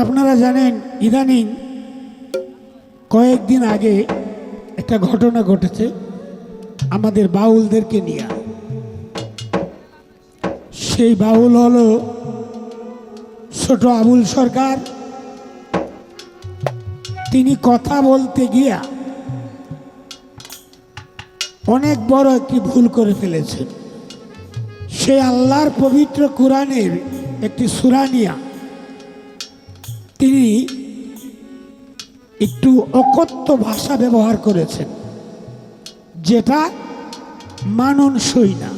আপনারা জানেন, ইদানিং কয়েকদিন আগে একটা ঘটনা ঘটেছে আমাদের বাউলদেরকে নিয়ে। সেই বাউল হলো ছোট আবুল সরকার। তিনি কথা বলতে গিয়া অনেক বড় একটি ভুল করে ফেলেছেন। সে আল্লাহর পবিত্র কোরআনের একটি সুরানিয়া তিনি একটু অকথ্য ভাষা ব্যবহার করেছেন, যেটা মাননসই না।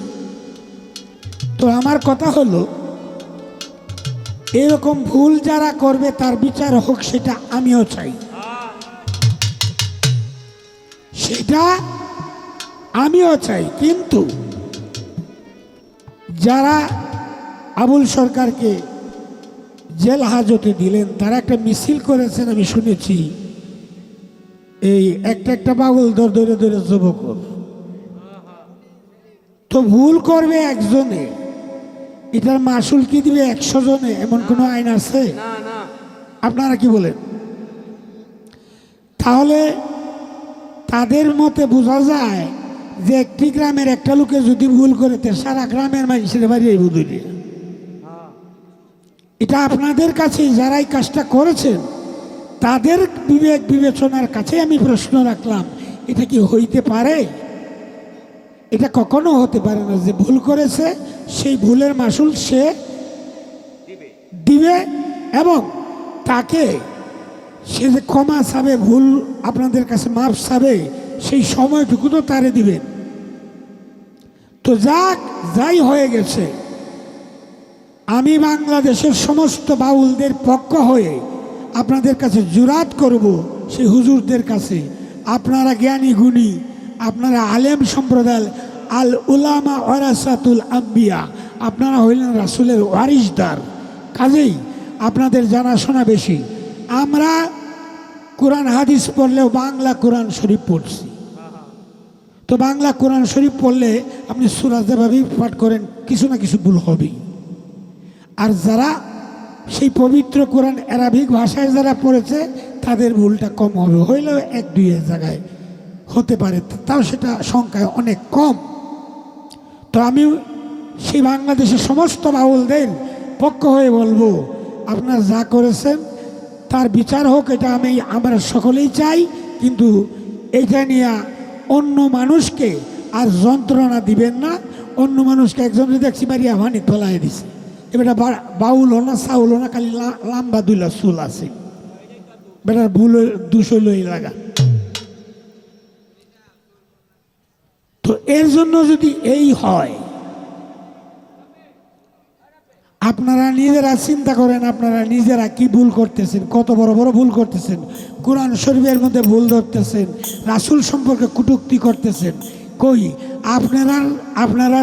তো আমার কথা হলো, এরকম ভুল যারা করবে, তার বিচার হোক, সেটা আমিও চাই। সেটা আমিও চাই, কিন্তু যারা আবুল সরকারকে জেল হাজতে দিলেন তারা একটা মিছিল করেছেন আমি শুনেছি। এই একটা একটা বাবুল ধর ধরে ধরে যুবকর তো ভুল করবে একজনে। এটার মাসুল কি দিবে একশো জনে? এমন কোনো আইন আছে? আপনারা কি বলেন? তাহলে তাদের মতে বোঝা যায় যে একটি গ্রামের একটা লোকে যদি ভুল করে তে সারা গ্রামের মানুষের বাড়ি এই বুধুরি এটা আপনাদের কাছে, যারা এই কাজটা করেছেন, তাদের বিবেক বিবেচনার কাছে আমি প্রশ্ন রাখলাম, এটা কি হইতে পারে? এটা কখনো হতে পারে না, যে ভুল করেছে, সেই ভুলের মাসুল সে দিবে এবং তাকে সে যে ক্ষমা চাবে, ভুল আপনাদের কাছে মাপ চাবে, সেই সময়টুকু তো তারে দিবেন। তো যাক, যাই হয়ে গেছে আমি বাংলাদেশের সমস্ত বাউলদের পক্ষ হয়ে আপনাদের কাছে জুরাত করব সেই হুজুরদের কাছে। আপনারা জ্ঞানী গুণী, আপনারা আলেম সম্প্রদায় আল উলামা ওয়ারাসাতুল আম্বিয়া। আপনারা হইলেন রাসুলের ওয়ারিসদার কাজেই আপনাদের জানাশোনা বেশি। আমরা কোরআন হাদিস পড়লেও বাংলা কোরআন শরীফ পড়ছি। তো বাংলা কোরআন শরীফ পড়লে আপনি সুরাজ পাঠ করেন, কিছু না কিছু ভুল হবেই। আর যারা সেই পবিত্র কোরআন অ্যারাবিক ভাষায় যারা পড়েছে, তাদের ভুলটা কম হবে। হইলেও এক দুই জায়গায় হতে পারে। তাও সেটা সংখ্যায় অনেক কম। তো আমি সেই বাংলাদেশের সমস্ত বাউলদের পক্ষ হয়ে বলব, আপনারা যা করেছেন, তার বিচার হোক, এটা আমি, আমরা সকলেই চাই, কিন্তু এইটা নিয়ে অন্য মানুষকে আর যন্ত্রণা দিবেন না। অন্য মানুষকে একজন দেখছি বাড়িয়া ভানি তোলায় দিছে। এবার বাউল না, চাউল হো না, খালি লাম্বা দুইলা চুল আছে। বেটার ভুল দুশো লই লাগা তো এর জন্য যদি এই হয়, আপনারা নিজেরা চিন্তা করেন, আপনারা নিজেরা কি ভুল করতেছেন, কত বড় বড় ভুল করতেছেন, কোরআন শরীফের মধ্যে ভুল ধরতেছেন, রাসুল সম্পর্কে কুটুক্তি করতেছেন, কই, আপনারা আপনারা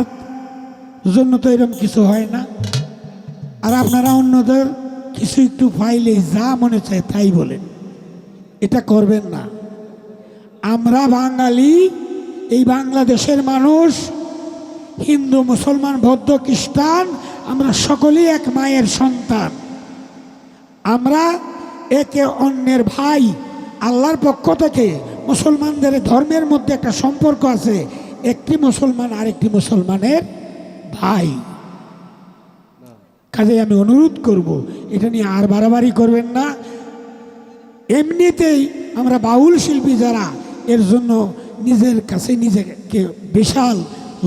জন্য তো এরকম কিছু হয় না। আর আপনারা অন্যদের কিছু একটু ফাইলে যা মনে চায় তাই বলেন। এটা করবেন না। আমরা বাঙালি, এই বাংলাদেশের মানুষ, হিন্দু, মুসলমান, বৌদ্ধ, খ্রিস্টান, আমরা সকলেই এক মায়ের সন্তান। আমরা একে অন্যের ভাই, আল্লাহর পক্ষ থেকে মুসলমানদের ধর্মের মধ্যে একটা সম্পর্ক আছে, একটি মুসলমান আরেকটি মুসলমানের ভাই। কাজে আমি অনুরোধ করব, এটা নিয়ে আর বাড়াবাড়ি করবেন না। এমনিতেই আমরা বাউল শিল্পী যারা, এর জন্য নিজের কাছে নিজেকে বিশাল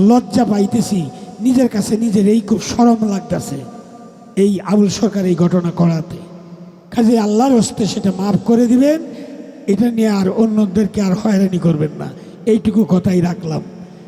লজ্জা পাইতেছি, নিজের কাছে নিজের এই খুব সরম লাগতেছে এই আবুল সরকার এই ঘটনা করাতে। কাজে আল্লাহর হস্তে সেটা মাফ করে দিবেন, এটা নিয়ে আর অন্যদেরকে আর হয়রানি করবেন না। এইটুকু কথাই রাখলাম।